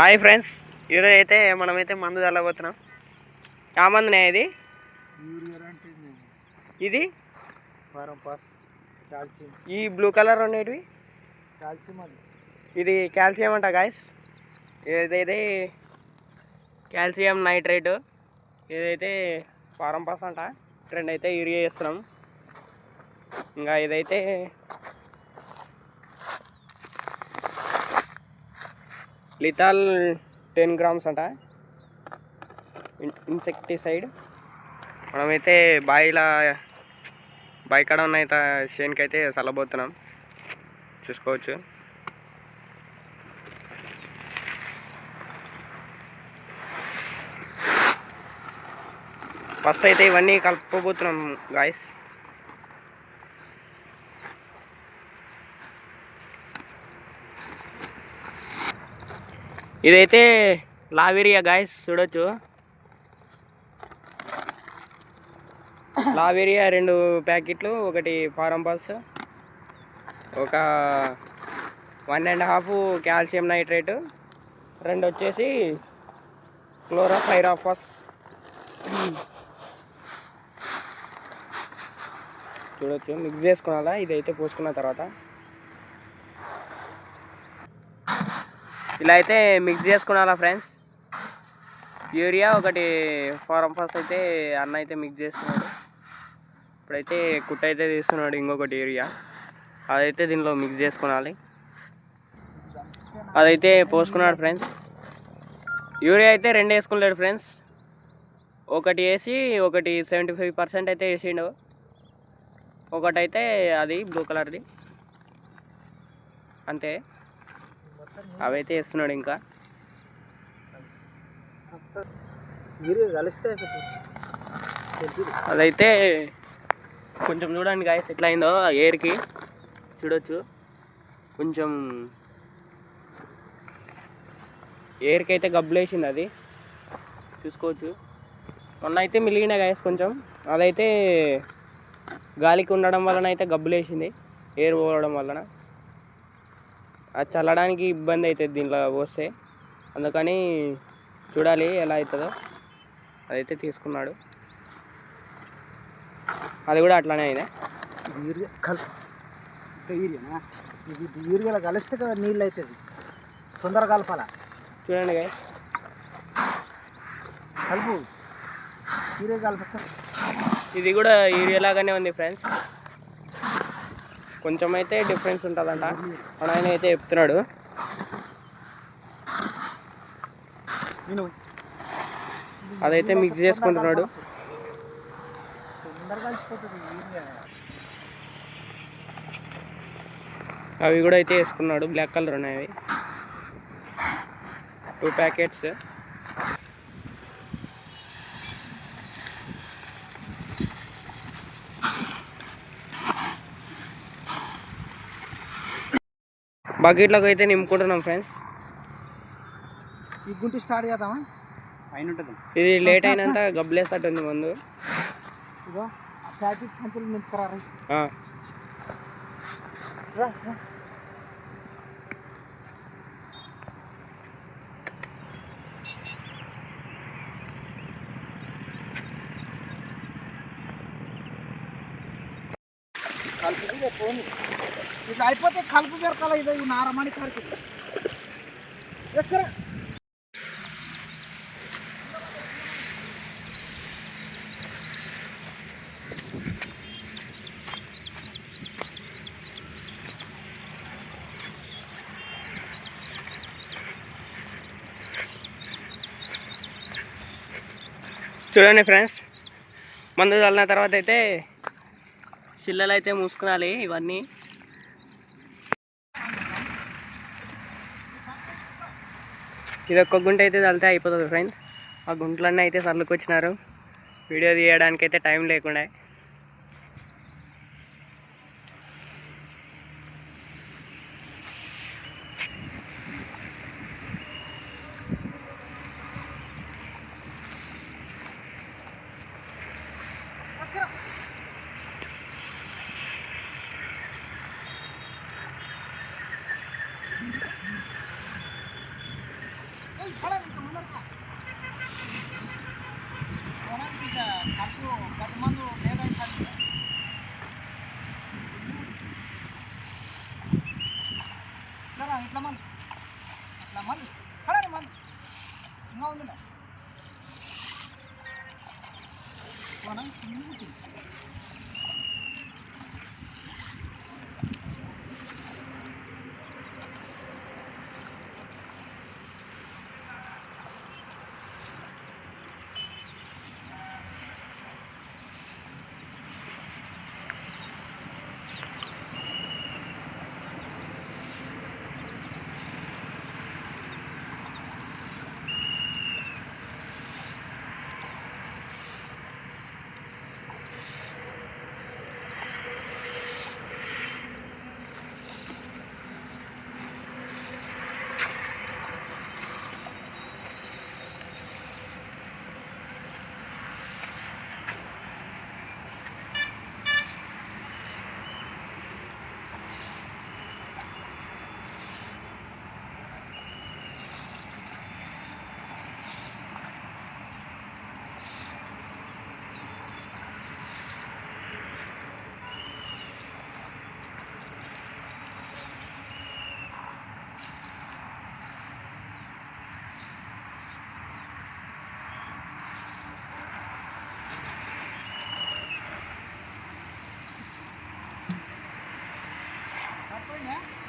Hi friends ఈరోజు అయితే మనమైతే మందు చల్లబోతున్నాం ఆ మందునే ఇది? ఇది? ఈ బ్లూ కలర్ ఉండేటివి ఇది కాల్షియం అంట గాయస్ ఏదైతే కాల్షియం నైట్రేట్ ఇదైతే ఫారం పాస్ అంట రెండు అయితే యూరియా వేస్తున్నాం. ఇంకా ఇదైతే లిథాల్ టెన్ గ్రామ్స్ అంట. ఇన్సెక్టిసైడ్ మనమైతే బాయిలా బాయి కాడ ఉన్న అయితే షేన్కి అయితే చల్లబోతున్నాం. చూసుకోవచ్చు. ఫస్ట్ అయితే ఇవన్నీ కలుపుకోబోతున్నాం గాయస్ ఇదైతే లావేరియా గాయస్ చూడొచ్చు. లావేరియా రెండు ప్యాకెట్లు ఒకటి ఫారం పాస్ ఒక one and half calcium nitrate రెండు వచ్చేసి క్లోరోఫైరాఫస్. చూడొచ్చు మిక్స్ చేసుకోవాలా ఇదైతే పోసుకున్న తర్వాత. ఇలా అయితే మిక్స్ చేసుకున్నాలా ఫ్రెండ్స్ యూరియా ఒకటి ఫారం ఫాస్ అయితే అన్న అయితే మిక్స్ చేస్తున్నాడు ఇప్పుడైతే కుట్ట అయితే తీస్తున్నాడు ఇంకొకటి యూరియా అదైతే దీనిలో మిక్స్ చేసుకోవాలి అదైతే పోసుకున్నాడు ఫ్రెండ్స్ యూరియా అయితే రెండు వేసుకున్నాడు ఫ్రెండ్స్ ఒకటి వేసి ఒకటి సెవెంటీ ఫైవ్ పర్సెంట్ అయితే వేసిండు. ఒకటైతే అది బ్లూ కలర్ది అంతే. అవైతే వేస్తున్నాడు ఇంకా. కలిస్తే అదైతే కొంచెం చూడండి గాయస్ ఎట్లా అయిందో ఎయిర్కి చూడొచ్చు. కొంచెం ఎయిర్కి అయితే గబ్బులేసింది అది. చూసుకోవచ్చు. మొన్న అయితే మిలిగిన గాయస్ కొంచెం. అదైతే గాలికి ఉండడం వలన అయితే గబ్బులేసింది. ఎయిర్ పోవడం వలన. అది చల్లడానికి ఇబ్బంది అవుతుంది దీంట్లో పోస్తే. అందుకని చూడాలి ఎలా అవుతుందో. అదైతే తీసుకున్నాడు. అది కూడా అట్లానే అయింది? కల్ ఇది యూరియాలో కలిస్తే కదా నీళ్ళు అవుతుంది. తొందరగా కలపాల? చూడండి గైస్ కలుపు. యూరియా కలిపిస్తే ఇది కూడా యూరియా లాగానే ఉంది ఫ్రెండ్స్ కొంచెం అయితే డిఫరెన్స్ ఉంటుందంట. మన ఆయన అయితే చెప్తున్నాడు. నేను అదైతే మిక్స్ చేసుకుంటున్నాడు. అవి కూడా అయితే వేసుకున్నాడు. బ్లాక్ కలర్ ఉన్నాయి అవి. టూ ప్యాకెట్స్ బకెట్లోకి అయితే నింపుకుంటున్నాం ఫ్రెండ్స్ ఈ గుంటి స్టార్ట్ చేద్దామా అయిన ఉంటుంది ఇది లేట్ అయినంత గబ్బులేస్తట్టుంది ముందు ఇగో ఆ ప్యాకెట్ సంచులు నింపుకురా రా. ఆ, రా రా. కలుపు. ఇట్లా అయిపోతే కలుపు పెరకాల ఇది ఈ నారమణి కాడికి. ఎక్కడ? చూడండి ఫ్రెండ్స్ మందు చల్లిన తర్వాత అయితే చిల్లలు అయితే మూసుకునాలి ఇవన్నీ. ఇది ఒక్క గుంట అయితే చల్లితే అయిపోతుంది ఫ్రెండ్స్ ఆ గుంట్లన్నీ అయితే సర్లుకు వచ్చినారు వీడియో తీయడానికి అయితే టైం లేకుండా. ఖర్చు పది మంది లేట్ అయ్యేసరికి ఇట్లా ఇట్లా మంది ఇట్లా మంది పడండి మంది ఇంకా ఉందిలే కొనం Open, ha?